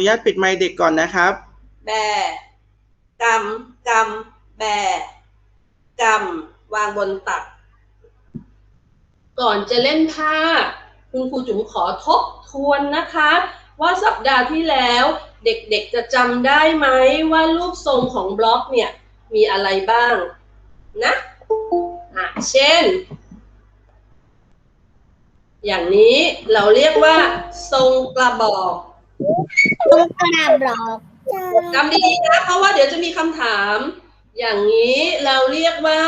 นุญาตปิดไมค์เด็กก่อนนะครับ แบกำกำแบกำวางบนตัก ก่อนจะเล่นท่าคุณครูจุ๋มขอทบทวนนะคะ ว่าสัปดาห์ที่แล้วเด็กๆจะจำได้ไหมว่ารูปทรงของบล็อกเนี่ยมีอะไรบ้างนะอะเช่น อย่างนี้เราเรียกว่าทรงกระบอก ต้องกระบอกจำดีๆนะเพราะว่าเดี๋ยวจะมีคำถาม อย่างนี้เราเรียกว่า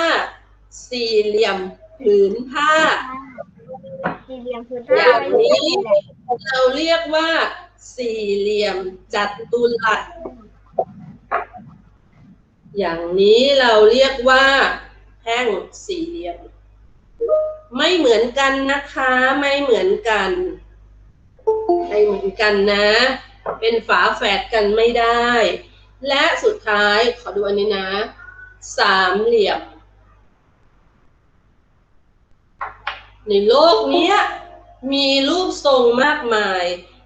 สี่เหลี่ยมผืนผ้า สี่เหลี่ยมพื้นอย่างนี้เราเรียกว่า สี่เหลี่ยมจัตุรัสอย่างนี้เราเรียกว่าแท่งสี่เหลี่ยม ไม่เหมือนกันนะคะ ไม่เหมือนกัน ไม่เหมือนกันนะ เป็นฝาแฝดกันไม่ได้ และสุดท้ายขอดูอันนี้นะ สามเหลี่ยม ในโลกนี้มีรูปทรงมากมาย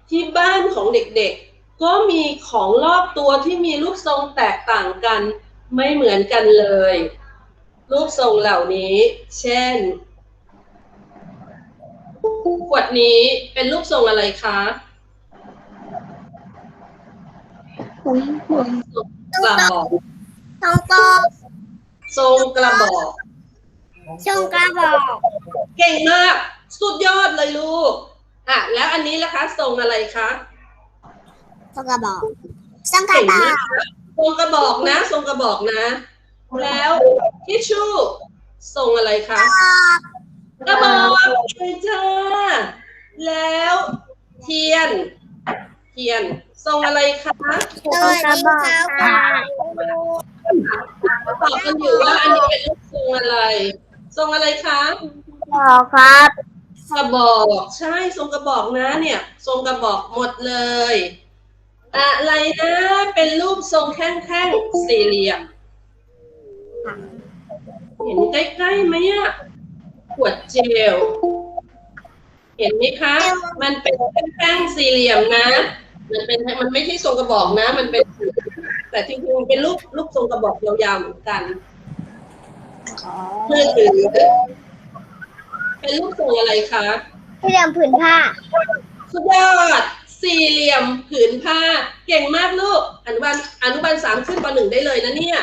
ที่บ้านของเด็กๆ ก็มีของรอบตัวที่มีรูปทรงแตกต่างกัน ไม่เหมือนกันเลย รูปทรงเหล่านี้ เช่นขวดนี้เป็นรูปทรงอะไรคะ กระบอกทองโตทรงกระบอกชงกระบอกเก่งมาก สุดยอดเลยลูก อะ แล้วอันนี้ล่ะคะทรงอะไรคะทองกระบอกทรงกระเก่งบอมากกทรงกระบอกนะ ทรงกระบอกนะ แล้วทิชชู่ทรงอะไรคะ กระบอกเลยจ้าแล้วเทียน เทียน ทรงอะไรคะทองกระบอกค่ะตอบกันอยู่ว่าอันนี้เป็นรูปทรงอะไร ทรงอะไรคะบอกครับกระบอกใช่ทรงกระบอกนะเนี่ย ทรงกระบอกหมดเลย อะไรนะเป็นรูปทรงแท่งๆสี่เหลี่ยมเห็นใกล้ๆไหมอะขวดเจล เห็นไหมคะ มันเป็นแท่งๆสี่เหลี่ยมนะ มันเป็นมันไม่ใช่ทรงกระบอกนะ มันเป็น แต่จริงๆมันเป็นรูปรูปทรงกระบอกยาวๆเหมือนกันมือถือเป็นรูปทรงอะไรคะสี่เหลี่ยมผืนผ้าสุดยอดสี่เหลี่ยมผืนผ้า เก่งมากลูกอนุบาลอนุบาลสามขึ้นปหนึ่งได้เลยนะเนี่ย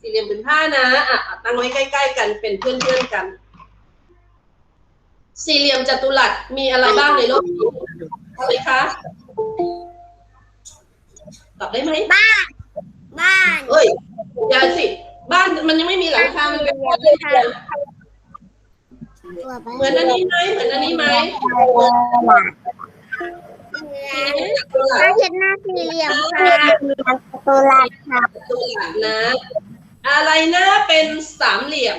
สี่เหลี่ยมผืนผ้านะอะอะตั้งไว้ใกล้ ๆ กันเป็นเพื่อนๆกัน สี่เหลี่ยมจัตุรัสมีอะไรบ้างในโลกนี้อะไรคะ ตอบได้ไหมบ้านเอ้ยอย่าสิ บ้านมันยังไม่มีหลังคา มันเป็นแค่เหลี่ยมเหมือนอันนี้ไหมเหมือนอันนี้ไหมจัตุรัถ้าสเห็นหน้าสี่เหลี่ยมค่ะตัวลายค่ะจัตุรัสนะ อะไรนะเป็นสามเหลี่ยม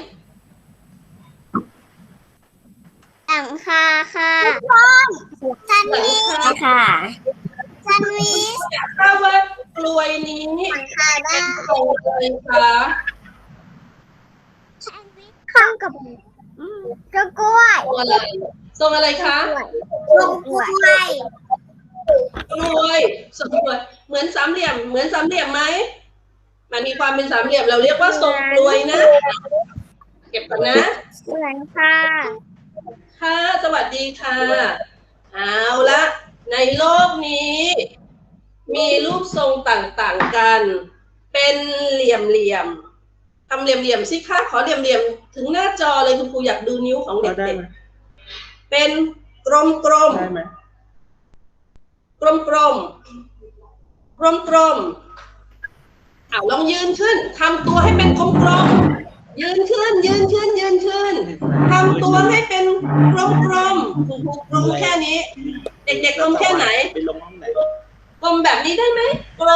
หลังคาค่ะชันวิชค่ะ ชันวิชถ้าว่ากลวยนี้หลังคาบ้านตรงเลยคะข้างกับอืมกล้วยทรงอะไรทรงอะไรคะลงกล้วยกลวยทรงกลวยเหมือนสามเหลี่ยม เหมือนสามเหลี่ยมไหมมันมีความเป็นสามเหลี่ยมเราเรียกว่าทรงกลวยนะ เก็บก่อนนะเหมือนค่ะ ค่ะ สวัสดีค่ะ เอาละ ในโลกนี้ มีรูปทรงต่างๆกัน เป็นเหลี่ยมๆทำเหลี่ยมๆสิคะขอเหลี่ยมๆถึงหน้าจอเลยคุณครูอยากดูนิ้วของเราได้เด็กไหมๆเป็นกลมๆกลมได้ไหมกลมกลมกลมกลมๆเอาลองยืนขึ้นทำตัวให้เป็นกลมกลมๆ ยืนขึ้น ยืนขึ้น ยืนขึ้นทำตัวให้เป็นกลมกลมๆกลมแค่นี้ เด็กๆกลมแค่ไหนกลมแบบนี้ได้ไหมกล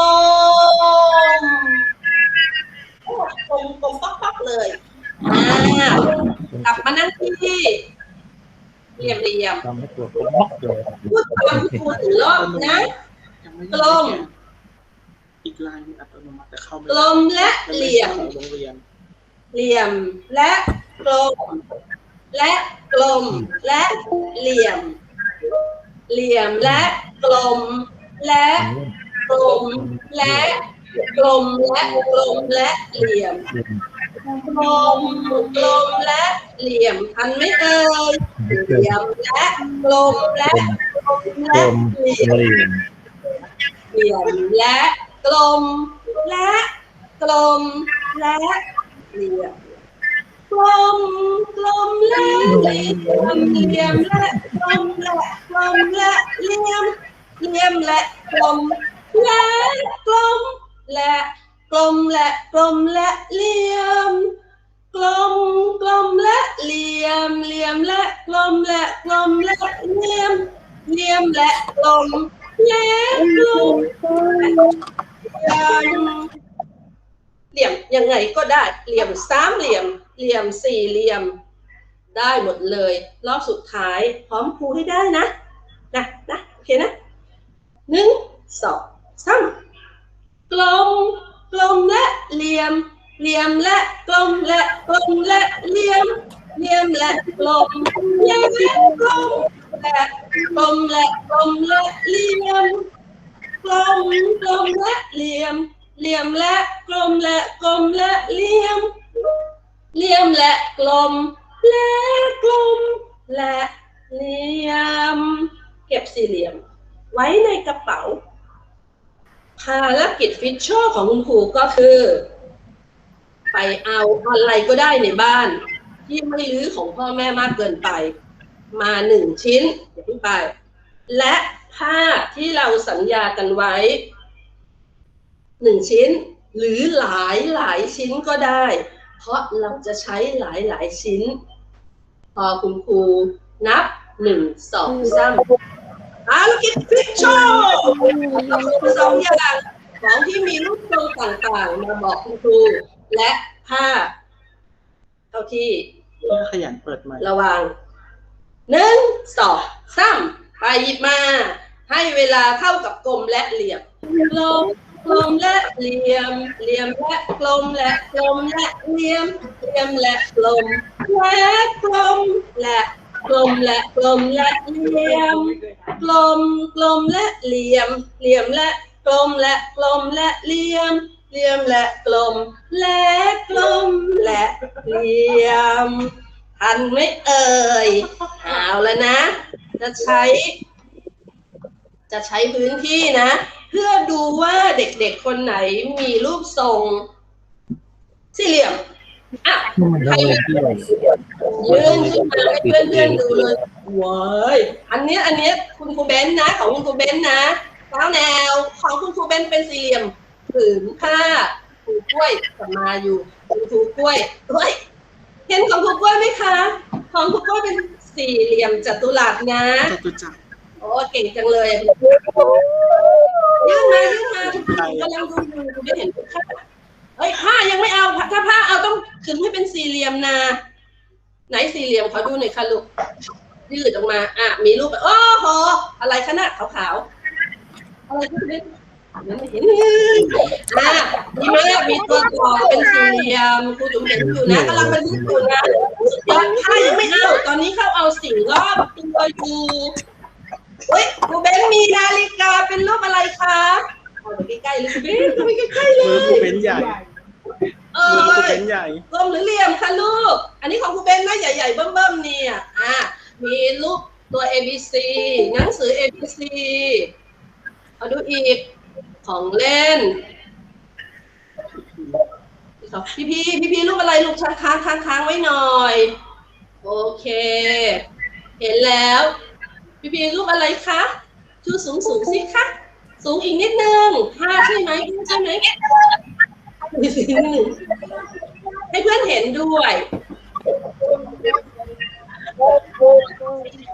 มกลมกลมปักปักๆเลยอ่ากลับมานั่งที่เหลี่ยมเหลี่ยมพูดตามคุณครูถึงรอบนะกลมอีกลายนึงอัตโนมัติแต่เข้าไม่กลมและเหลี่ยม เหลี่ยม และกลม และกลม และเหลี่ยม เหลี่ยมและกลม และกลม และกลม และกลม และเหลี่ยม กลม กลม และเหลี่ยมทันไม่เอ่ยเหลี่ยม และกลม และกลม และเหลี่ยม เหลี่ยม และกลม และกลม และ เหลี่ยกลมกลมและเหลี่ยมเหลี่ยมและกลมและกลมและเหลี่ยมเหลี่ยมและกลมและกลมและกลมและกลมและเหลี่ยมกลมกลมและเหลี่ยมเหลี่ยมและกลมและกลมและเหลี่ยมเหลี่ยมและกลมและกลม เหลี่ยมยังไงก็ได้เหลี่ยมสามเหลี่ยม เหลี่ยมสี่เหลี่ยม ได้หมดเลย รอบสุดท้ายพร้อมครูให้ได้นะนะนะโอเคนะหนึ่งสองสามกลมกลมและเหลี่ยม เหลี่ยมและกลมและกลมและเหลี่ยม เหลี่ยมและกลมและกลมและกลมและกลมและเหลี่ยมกลมกลมและเหลี่ยม เหลี่ยมและกลมและกลมและเหลี่ยม เหลี่ยมและกลม และกลม และเหลี่ยม เก็บสี่เหลี่ยม ไว้ในกระเป๋า ภารกิจฟิชเชอร์ของคุณครูก็คือ ไปเอาอะไรก็ได้ในบ้าน ที่ไม่รื้อของพ่อแม่มากเกินไป มาหนึ่งชิ้นอย่าเพิ่งไป และผ้าที่เราสัญญากันไว้ หนึ่งชิ้น หรือหลายหลายชิ้นก็ได้ เพราะเราจะใช้หลายหลายชิ้น พอคุณครูนับหนึ่งสองสามภารกิจฟิชโชสองอย่างของที่มีรูปทรงต่างๆ มาบอกคุณครู และผ้าเท่าที่ขยันเปิดใหม่ระวังหนึ่งสองสามไปหยิบมา ให้เวลาเข้ากับกลมและเหลี่ยมลม กลมและเหลี่ยม เหลี่ยมและกลมและกลมและเหลี่ยม เหลี่ยมและกลมและกลมและกลมและกลมและเหลี่ยม กลมกลมและเหลี่ยม เหลี่ยมและกลมและกลมและเหลี่ยม เหลี่ยมและกลมและกลมและเหลี่ยมทันไหม่เอ่ยเอาแล้วนะ จะใช้ จะใช้พื้นที่นะ เพื่อดูว่าเด็กๆคนไหนมีรูปทรง สี่เหลี่ยมอะใครมียืนขึ้นมาให้เพื่อนๆดูเลยว้ายอันเนี้ยอันเนี้ยคุณครูเบนซ์นะ ของคุณครูเบนซ์นะเท้าแนวของคุณครูเบนซ์เป็นสี่เหลี่ยมผืนผ้าครูกล้วยจะมาอยู่คุณครูกล้วยเฮ้ยเห็นของครูกล้วยไหมคะ ของครูกล้วยเป็นสี่เหลี่ยมจัตุรัสนะจตุจักร โอ้เก่งจังเลยยื่นมายื่นมาคุณครูกำลังดูอยู่ไม่เห็นผ้าเอ้ยผ้ายังไม่เอาถ้าผ้าเอาต้องขึงให้เป็นสี่เหลี่ยมนะไหนสี่เหลี่ยมขอดูหน่อยค่ะลูกยืดออกมา อะ มีรูปโอ้โหอะไรขนาดขาวๆอะไรที่เป็นไม่เห็นอะมีไหมมีตัวต่อเป็นสี่เหลี่ยมครูจุ๋มเห็นอยู่นะกำลังเป็นรูปอยู่นะตอนถ้ายังไม่เอา ตอนนี้เขาเอาสิ่งรอบตัวอยู่ เฮ้ยครูเบนมีนาฬิกาเป็นรูปอะไรคะเอาไปใกล้ๆเลยครูเบนเอาไปใกล้ๆเลมือครูเป็นใหญ่เอมือครูอเป็นใหญ่ กลมหรือเหลี่ยมคะลูก อันนี้ของครูเบนนะใหญ่ๆเบิ่มๆเนี่ย อะ มีรูปตัว A B C หนังสือ A B C เอาดูอีก ของเล่น พี่พี่พี่พี่รูปอะไรลูกค้างค้างค้างค้างไว้หน่อย โอเค เห็นแล้ว พี่พีรูปอะไรคะชูสูงสูงสิคะสูงอีกนิดนึงห้าใช่ไหมห้าใช่ไหมให้เพื่อนเห็นด้วย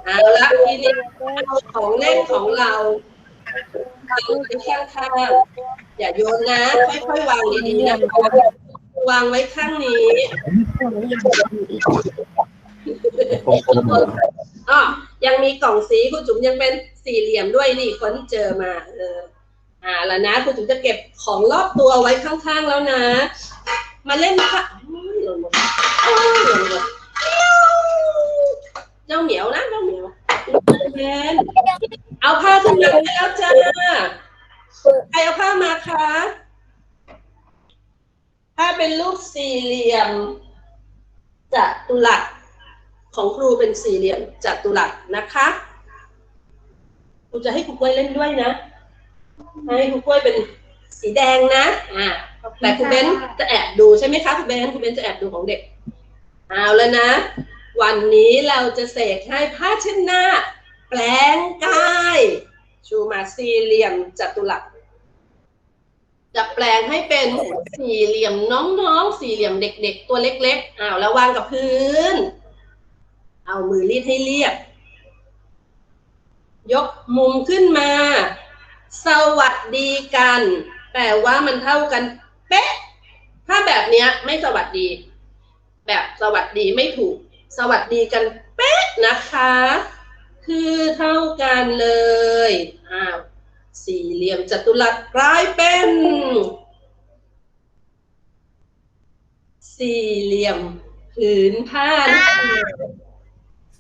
เอาละทีนี้เอาของเล่นของเราวางไว้ข้างๆอย่าโยนนะ ค่อยๆวางดีๆนะคะวางไว้ข้างนี้กลมๆอะ ยังมีกล่องสีครูจุ๋มยังเป็นสี่เหลี่ยมด้วยนี่คนเจอมาเอออ่าแล้วนะครูจุ๋มจะเก็บของรอบตัวไว้ข้างๆแล้วนะ มาเล่นค่ะอุ๊ยหล่นหมดหล่นหมดเจ้าเหมียวนะเจ้าเหมียวแมนเอาผ้าขึ้นมาแล้วจ้าใครเอาผ้ามาคะผ้าเป็นรูปสี่เหลี่ยมจัตุรัส ของครูเป็นสี่เหลี่ยมจัตุรัสนะคะครูจะให้ครูกล้วยเล่นด้วยนะ ให้ครูกล้วยเป็นสีแดงนะ อ่า แต่ครูเบนจะแอบดูใช่ไหมคะครูเบนครูเบนจะแอบดูของเด็ก เอาแล้วนะ วันนี้เราจะเสกให้ผ้าเช็ดหน้า แปลงกาย ชูมาสี่เหลี่ยมจัตุรัสจะแปลงให้เป็นสี่เหลี่ยมน้องๆ สี่เหลี่ยมเด็ก ๆ ตัวเล็ก ๆ อ้าวแล้ววางกับพื้น เอามือรีดให้เรียบ ยกมุมขึ้นมา สวัสดีกันแต่ว่ามันเท่ากัน เป๊ะ ถ้าแบบเนี้ยไม่สวัสดี แบบสวัสดีไม่ถูก สวัสดีกันเป๊ะนะคะ คือเท่ากันเลย อ้าว สี่เหลี่ยมจัตุรัสกลายเป็น สี่เหลี่ยมผืนผ้า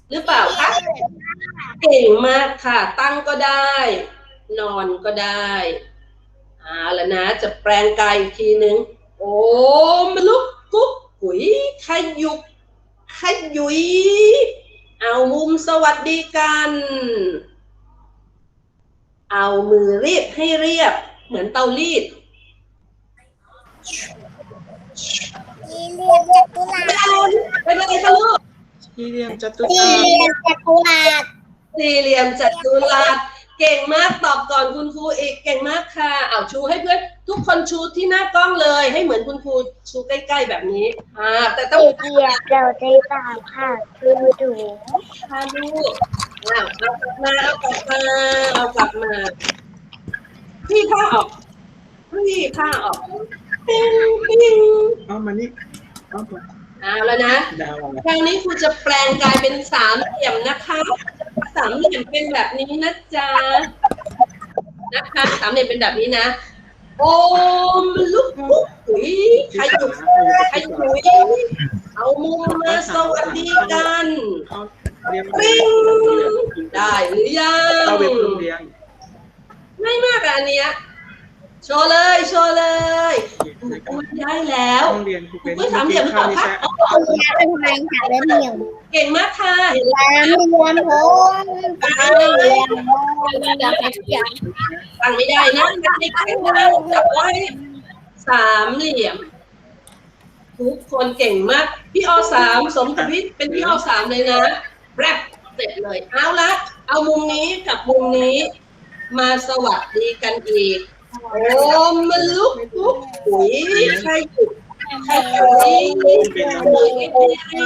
หรือเปล่าคะ เก่งมากค่ะ ตั้งก็ได้ นอนก็ได้เอาแล้วนะ จะแปลงกายอีกทีนึง โอ้มลุกกุ๊กกุ๋ยขยุกขยุย เอามุมสวัสดีกัน เอามือรีดให้เรียบ เหมือนเตารีดสี่เหลี่ยมจัตุรัสเป็นอะไรคะลูก สี่เหลี่ยมจัตุสี่รัสเหลี่ยมจัตุรัสสี่เหลี่ยมจัตุรัสเก่งมากตอบก่อนคุณครูอีกเก่งมากค่ะเอาชูให้เพื่อนทุกคนชูที่หน้ากล้องเลย ให้เหมือนคุณครูชูใกล้ ๆแบบนี้อ่าแต่ต้องสี่เหลี่ยมเราใจตามค่ะคือดูพาลูกอ้าวเอากลับมาเอากลับมาเอากลับมาพี่ผ้าออกพี่ผ้าออกปิ้งปิ้งเอามานี่เอามา เอาแล้วนะดาวอะไรคราวนี้ครูจะแปลงกลายเป็นสามเหลี่ยมนะคะสามเหลี่ยมเป็นแบบนี้นะจ๊ะนะคะสามเหลี่ยมเป็นแบบนี้นะ โอมลุกปุ๊กหุยขยุกขยุยเอามุมมาสวัสดีกันเอาเรียงปิ้งได้หรือยังเอาเว็บโรงเรียนไม่มากอะอันเนี้ย โชว์เลยโชว์เลยพูดได้แล้วโรงเรียนครูเป็นพูดสามเหลี่ยมหรือเปล่าคะอ๋อสี่เหลี่ยมเป็นทำไมค่ะเล่มเหลี่ยมเก่งมากค่ะเห็นสามเหลี่ยมโพงสามเหลี่ยมโพงเดี๋ยวแค่ทุกอย่างตั้งไม่ได้นะไม่ได้แข็งนะจับไว้สามเหลี่ยมทุกคนเก่งมาก พี่อสามสมทวิทย์เป็นพี่อสามเลยนะแรปเสร็จเลยเอาละเอามุมนี้กับมุมนี้ มาสวัสดีกันอีก โอ้มันลุกลุกหุยใครหยุดใครหยุดนี่เลยเรียบ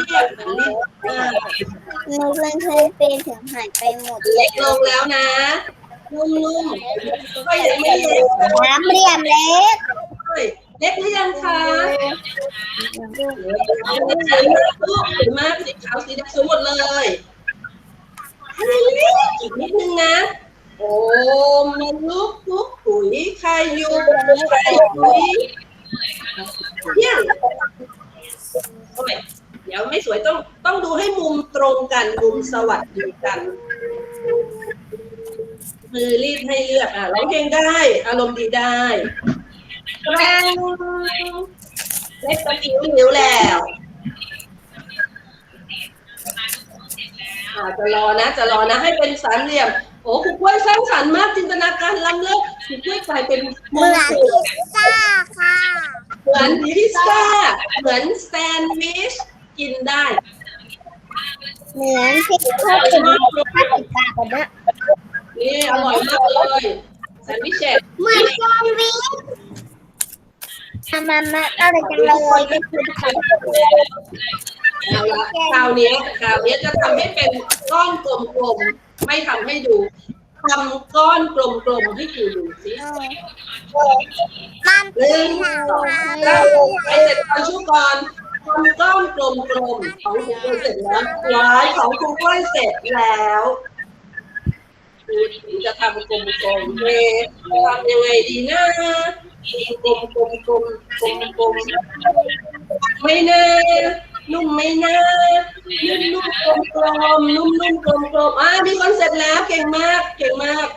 แบบนี้อ่าหนูเพื่อนเพื่อนเป็นถึงหายไปหมดเล็กลงแล้วนะนุ่มๆก็ยังไม่เล็กนะสามเหลี่ยมเล็กเล็กหรือยังคะสวยมากสีขาวสีแดงสวยหมดเลยเล็กอีกนิดนึงนะ โอ้มันลุกลุกปุ๋ยใครอยู่ใครปุ๋ยเที่ยงโอ้ยเดี๋ยวไม่สวยต้องต้องดูให้มุมตรงกันมุมสวัสดีกัน มือรีดให้เลือกอะร้องเพลงได้ อารมณ์ดีได้แรงเล็กกระติ๋วหิวแล้วอ่าจะรอนะ จะรอนะ ให้เป็นสามเหลี่ยม โอ้ครูกล้วยสร้างสรรค์มากจินตนาการล้ำเลิศครูกล้วยกลายเป็นเหมือนพิซซ่าค่ะ เหมือนพิซซ่า เหมือนแซนด์วิชกินได้ เหมือนพิซซ่าเป็นห้าสิบบาทแบบนี้นี่อร่อยมากเลยแซนด์วิชเชดเหมือนแซนด์วิชทำมามาอะไรจังเลยก็คือทำเอาละคราวนี้คราวนี้จะทำให้เป็นก้อนกลมๆ ไม่ทำให้ดูทำก้อนกลมๆให้ดูดูสิมันหนึ่งสองสามไปเสร็จก่อนชูก่อนทำก้อนกลมๆของครูกล้วยเสร็จแล้วย้ายของครูกล้วยเสร็จแล้วครูจะทำกลมๆเมทำยังไงดีนะกลมๆกลมๆกลมๆกลมๆไม่น่า นุ่มไม่น่านุ่มนุ่มกลมกลมนุ่มนุ่มกลมกลมอะมีคนเสร็จแล้วเก่งมาก เก่งมาก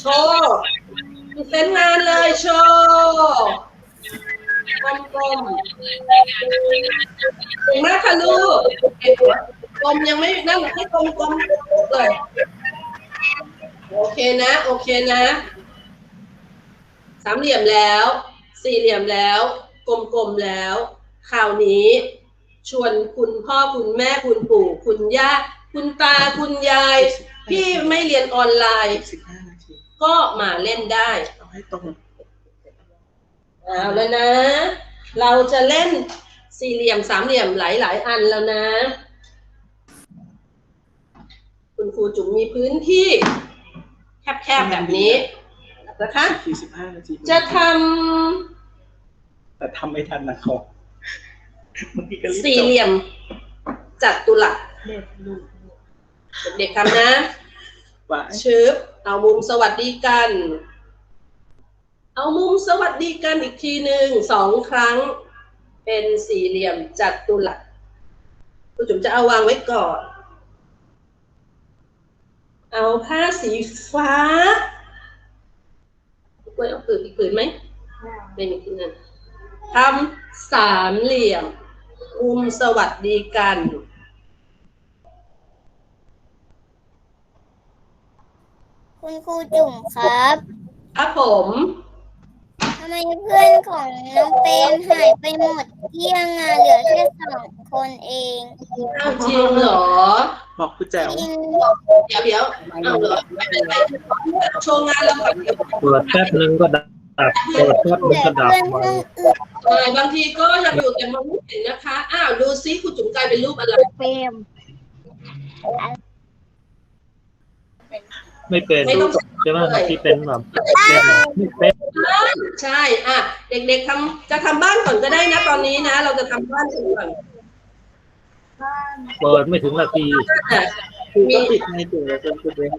โชว์เซ็นงานเลยโชว์กลมกลมเก่งมากค่ะลูกกลมยังไม่นั่งให้กลมกลมเลยโอเคนะ โอเคนะ สามเหลี่ยมแล้ว สี่เหลี่ยมแล้ว กลมๆแล้ว คราวนี้ ชวนคุณพ่อคุณแม่คุณปู่คุณย่าคุณตาคุณยาย พี่ไม่เรียนออนไลน์สิบห้านาทีก็มาเล่นได้เอาให้ตรงเอาแล้วนะ เราจะเล่นสี่เหลี่ยมสามเหลี่ยมหลายๆอันแล้วนะ คุณครูจุ๋มมีพื้นที่แคบๆแบบนี้นะคะสี่สิบห้านาทีจะทแต่ทำไม่ทันนะครับเมื่อกี้ก็รีบำ สี่เหลี่ยมจัตุรัสเด็กๆทำนะว่าชึบเอามุมสวัสดีกัน เอามุมสวัสดีกันอีกทีหนึ่งสองครั้ง เป็นสี่เหลี่ยมจัตุรัสครูจุ๋มจะเอาวางไว้ก่อน เอาผ้าสีฟ้าไว้เอาปืนอีกปืนไหมไม่มีที่นั่นทำสามเหลี่ยม มุมสวัสดีกัน คุณครูจุ๋มครับ ครับผมทำไมเพื่อนของน้องเปรมหายไปหมดเที่ยงอะเหลือแค่สองคนเองอ้าวจริงเหรอ บอกคุณแจ๋วจริงเดี๋ยวเดี๋ยวเอาเหรอไม่เป็นไรโชว์งานเราก่อนเปิดแป๊บนึงก็ดับเปิดแป๊บนึงแต่ก็ดับเพื่อนไปห้องอื่น เออบางทีก็อยากอยู่แต่มองไม่เห็นนะคะ อ้าวดูซิคุณจุ๋มกลายเป็นรูปอะไรเปรมไม่เป็นไม่ต้องใช่ไหมที่เป็นแบบเป็นไม่เป็นใช่อะเด็กๆทำจะทำบ้านก่อนก็ได้นะ ตอนนี้นะ เราจะทำบ้านกันก่อนเปิดไม่ถึงนาทีอะครูก็ปิดในตัวแล้วจนคุณเอง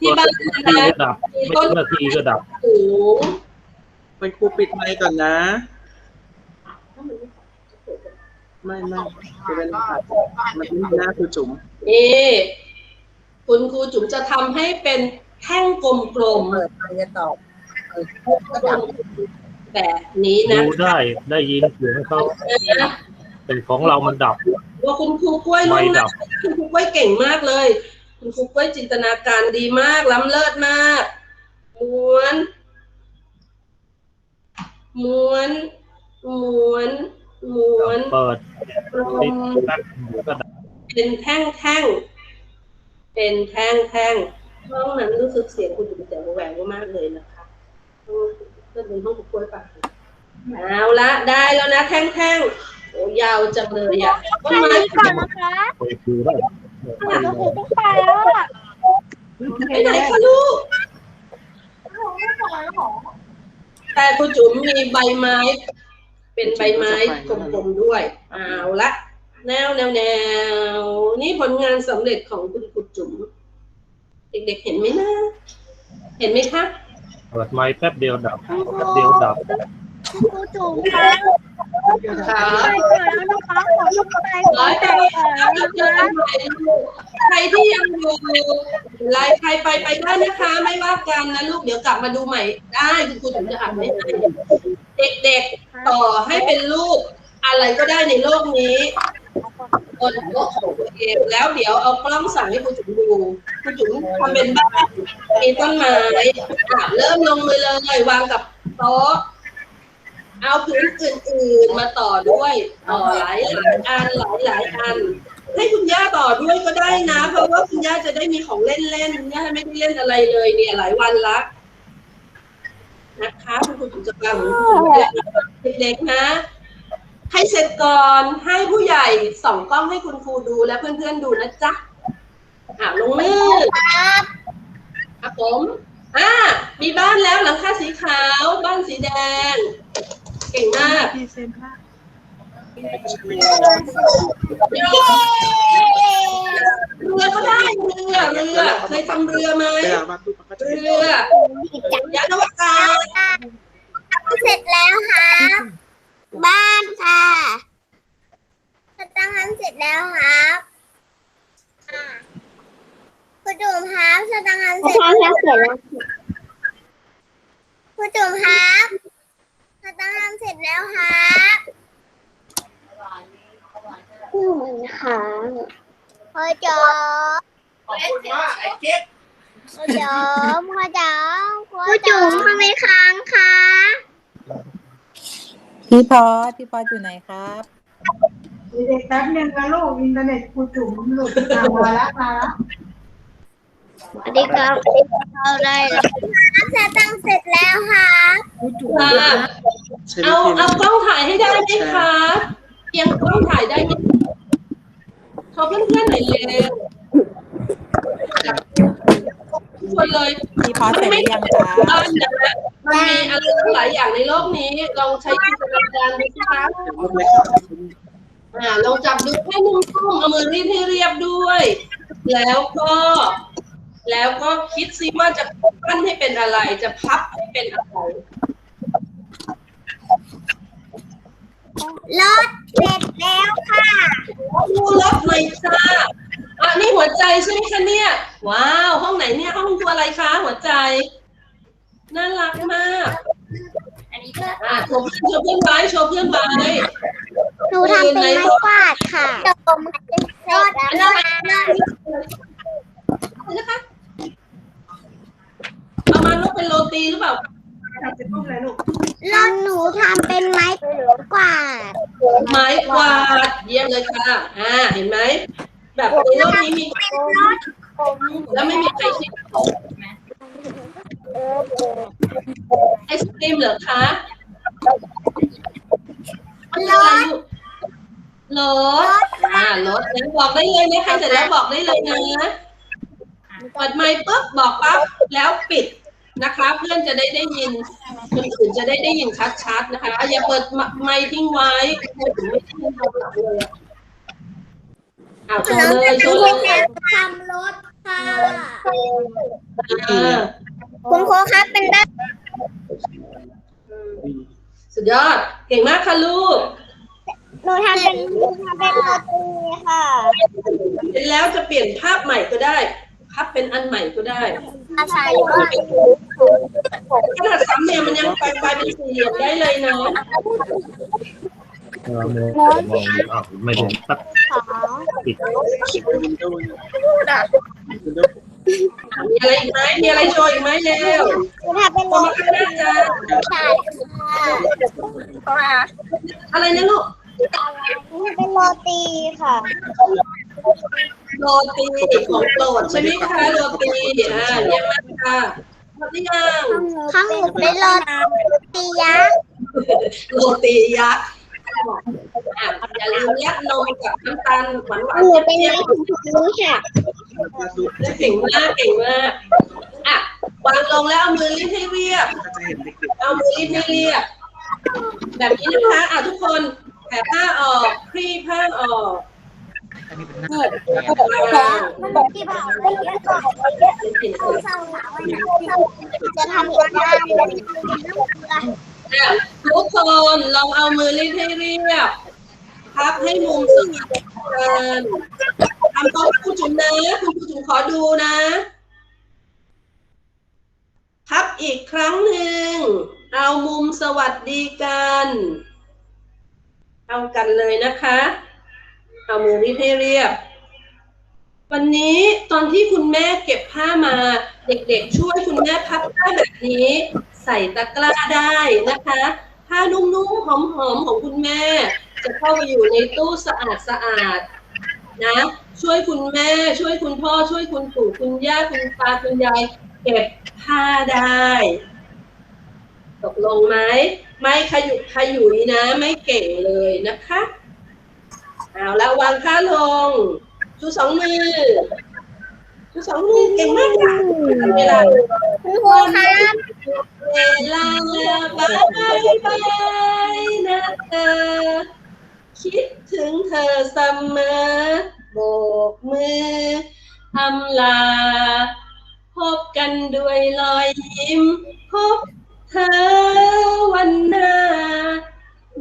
ที่บ้านทีนะก็ดับไม่ถึงนาทีก็ดับสูงเป็นครูปิดไมค์ก่อนนะ ไม่ไม่จะเป็นมันไม่มีหน้าครูจุ๋มนี่คุณครูจุ๋มจะทำให้เป็นแท่งกลมๆจะตอบแบบนี้นะดูได้ได้ยินเสียงเขาแต่ของเรามันดับว่าคุณครูกล้วยรู้นะคุณครูกล้วยเก่งมากเลย คุณครูกล้วยจินตนาการดีมากล้ำเลิศมากม้วนม้วน ม้วนม้วน เปิดกลปิดมแป๊บนึงก็ดับเป็นแท่งแท่งเป็นแท่งแท่งห้องนั้นรู้สึกเสียงคุณจุ๋มแจ๋วแหววมากเลยนะคะห้องเพื่อนเป็นห้องครูกล้วยปะเอาละได้แล้วนะแท่งแท่งโอ้ยาวจังเลยอะต้นไม้ก่อนนะคะเปิดดูได้ก็คือต้องไปแล้วอะไปไหนคะลูกแต่คุณจุ๋มมีใบไม้ เป็นใบไม้กลมๆด้วย เอาละแนวแนวแนวนี่ผลงานสำเร็จของคุณครูจุ๋มเด็กๆเห็นไหมนะ เห็นไหมคะเปิดไม้แป๊บเดียวดับแป๊บเดียวดับคุณครูจุ๋มคะค่ะไปก่อนแล้วนะคะขอลูกไปขอร้อยไปไปก่อนแล้วเจอกันใหม่ลูกใครที่ยังอยู่ไลน์ใครไปไปได้นะคะ ไม่ว่ากันนะลูกเดี๋ยวกลับมาดูใหม่ได้คุณครูจุ๋มจะอ่านให้ เด็กๆ ต่อให้เป็นรูปอะไรก็ได้ในโลกนี้บนโลกของตัวเองแล้วเดี๋ยวเอากล้องสั่งให้คุณจุ๋มดูคุณจุ๋มทำเป็นบ้านมีต้นไม้เริ่มลงมือเลยวางกับโต๊ะเอาพื้นอื่นๆมาต่อด้วยต่อหลายหลายอันหลายหลายอัน ให้คุณย่าต่อด้วยก็ได้นะ เพราะว่าคุณย่าจะได้มีของเล่นเล่นคุณย่าไม่ได้เล่นอะไรเลยเนี่ยหลายวันละ นะคะคุณครูจุ๋มจะกลางเด็กๆนะ ให้เสร็จก่อนให้ผู้ใหญ่ส่องกล้องให้คุณครูดูและเพื่อนๆดูนะจ๊ะอ่าลงมือครับผมอ่ามีบ้านแล้วหลังคาสีขาว บ้านสีแดง เก่งมากพี่ เซนค่ะเรือก็ได้เรือเรือเคยทำเรือไหมเวลาวาดรูปมันก็จะเรืเห็นอยานอวกาศเสร็จแล้วครับ บ้านค่ะสตังค์ทำเสร็จแล้วครับอ่าคุณจุ๋มครับสตังค์ทำเสร็จแล้วคุณจุ๋มครับสตังค์ทำเสร็จแล้วครับ อืมค่ะพ่อจ๋อขอบคุณมากไอ้เจ๊กพ่อจ๋อพ่อจ๋อพ่อจุ๋มทำไมค้างคะพี่พอดพี่พอดอยู่ไหนครับ เด็กแป๊บนึงนะลูกอินเทอร์เน็ตครูจุ๋มหลุดมาแล้วมาแล้วสวัสดีครับเข้าได้แล้วสตังค์เสร็จแล้วค่ะค่ะใช้เอาวิธีเอากล้องถ่ายให้ได้ไหมคะเอียงกล้องถ่ายได้ไหม ขอเพื่อนๆหน่อยเร็วทุกคนเลยพี่พอดเสร็จหรือยังจ๊ะบ้านนะมันมีอะไรตั้งหลายอย่างในโลกนี้ ลองใช้จินตนาการดูสิคะอ่าลองจับดูให้นุ่มๆเอามือรีดให้เรียบด้วย แล้วก็ แล้วก็คิดซิว่าจะปั้นให้เป็นอะไร จะพับให้เป็นอะไร รถเสร็จแล้วค่ะดูรถหน่อยจ้าอะนี่หัวใจใช่ไหมคะเนี่ย ว้าว ห้องไหนเนี่ยห้องตัวอะไรคะหัวใจ น่ารักมากอันนี้ก็อะโชว์เพื่อนโชว์เพื่อนไว้โชว์เพื่อนไว้หนูทำเป็นไม้กวาดค่ะจมรถแล้วค่ะนะคะเอามาลูกเป็นโรตีหรือเปล่า จะพูดอะไรลูกรถหนูทำเป็นไม้กวาดไม้กวาดเยี่ยมเลยค่ะอ่าเห็นไหมแบบในโลกนี้มีแล้วไม่มีใครคิดไอศครีมเหรอคะรถรถอ่ารถนะบอกได้เลยนะใครเสร็จแล้วบอกได้เลยนะเปิดไมค์ปุ๊บบอกปั๊บแล้วปิด นะคะ เพื่อนจะได้ได้ยินคนอื่นจะได้ได้ยินชัดๆนะคะ อย่าเปิดไมค์ทิ้งไว้ไม่ถึงไม่ทิ้งเราหลับเลยอ้าวโชว์เลยโชว์เลยทำรถค่ะอ่าคุณครูครับเป็นได้สุดยอด เก่งมากค่ะลูกหนูทำเป็นหนูทำเป็นโรตีค่ะเสร็จแล้วจะเปลี่ยนภาพใหม่ก็ได้พับเป็นอันใหม่ก็ได้ อาศัยว่าขนาดสามเหลี่ยมมันยังแปลงไปเป็นสี่เหลี่ยมได้เลยนะเออมองมองออกไม่ถึงตัดขอติดวินโดว์วินโดว์มีอะไรอีกไหมมีอะไรโชว์อีกไหมเร็วหนูทำเป็นโชโรว์มาตีข้างหน้าจ้าค่ะอะไรนะลูกหนูทำเป็นโรตีค่ะ โรตีของโปรดใช่ไหมคะโรตีอ่าเยี่ยมมากค่ะหมดหรือยังข้างหนูเป็นโรตียักษ์โรตียักษ์อะอย่าลืมยัดนมกับน้ำตาลหวานหวานหนูๆเป็นเปรี้ไม้ยวถูกค่ะวาดรูปๆเก่งมากเก่งมากอะวางลงแล้วเอามือรีดให้เรียบก็จะเห็นเด็กเอามือรีดให้เรียบแบบนี้นะคะอะทุกคนแผ่ผ้าออกคลี่ผ้าออกๆ อันนี้เป็นหน้าที่บอกว่าจะทำอีกได้เลยอะทุกคนลองเอามือรีดให้เรียบ พับให้มุมเสมอกันทำต้องคุณจุ๋มนะคุณครูจุ๋มขอดูนะ พับอีกครั้งหนึ่ง เอามุมสวัสดีกันเท่ากันเลยนะคะ เอามือรีดให้เรียบ วันนี้ตอนที่คุณแม่เก็บผ้ามา เด็กๆ ช่วยคุณแม่พับผ้าแบบนี้ ใส่ตะกร้าได้นะคะผ้านุ่มๆหอมๆของคุณแม่ จะเข้าไปอยู่ในตู้สะอาดสะอาดๆนะช่วยคุณแม่ช่วยคุณพ่อช่วยคุณปู่คุณย่าคุณตาคุณยายเก็บผ้าได้ ตกลงไหมไม่ขยุกขยุยนะ ไม่เก่งเลยนะคะ เอาแล้ววางผ้าลงชูสองมือชูสองมือเก่งมากค่ะทำเวลาคุณครูครับเวลาบายบายนะเธอคิดถึงเธอเสมอโบกมืออำลา พบกันด้วยรอยยิ้ม พบเธอวันหน้า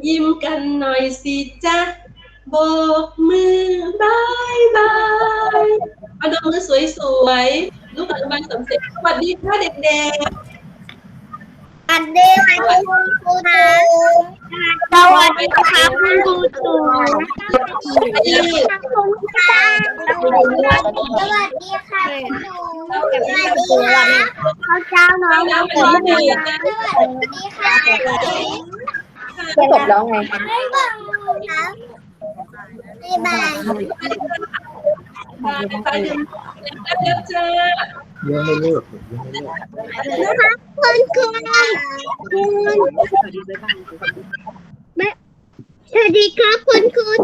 ยิ้มกันหน่อยสิจ๊ะโบกมือบายบายเอาดอกมือสวยๆ ลูกอนุบาลสำเร็จสวัสดีค่ะเด็กๆ สวัสดีค่ะคุณครูจุ๋มสวัสดีค่ะคุณครูจุ๋มๆที่ขอบคุณค่ะสวัสดีค่ะคุณครูสวัสดีค่ะสวัสดีค่ะข้าวเจ้าน้องสวัสดีค่ะจบแล้วไง บ๊ายบายบายบายมาไปดื่มแล้วจ้ายังไม่เลิกยังไม่เลิกนะคะคุณคุณคุณสวัสดีครับคุณคุณ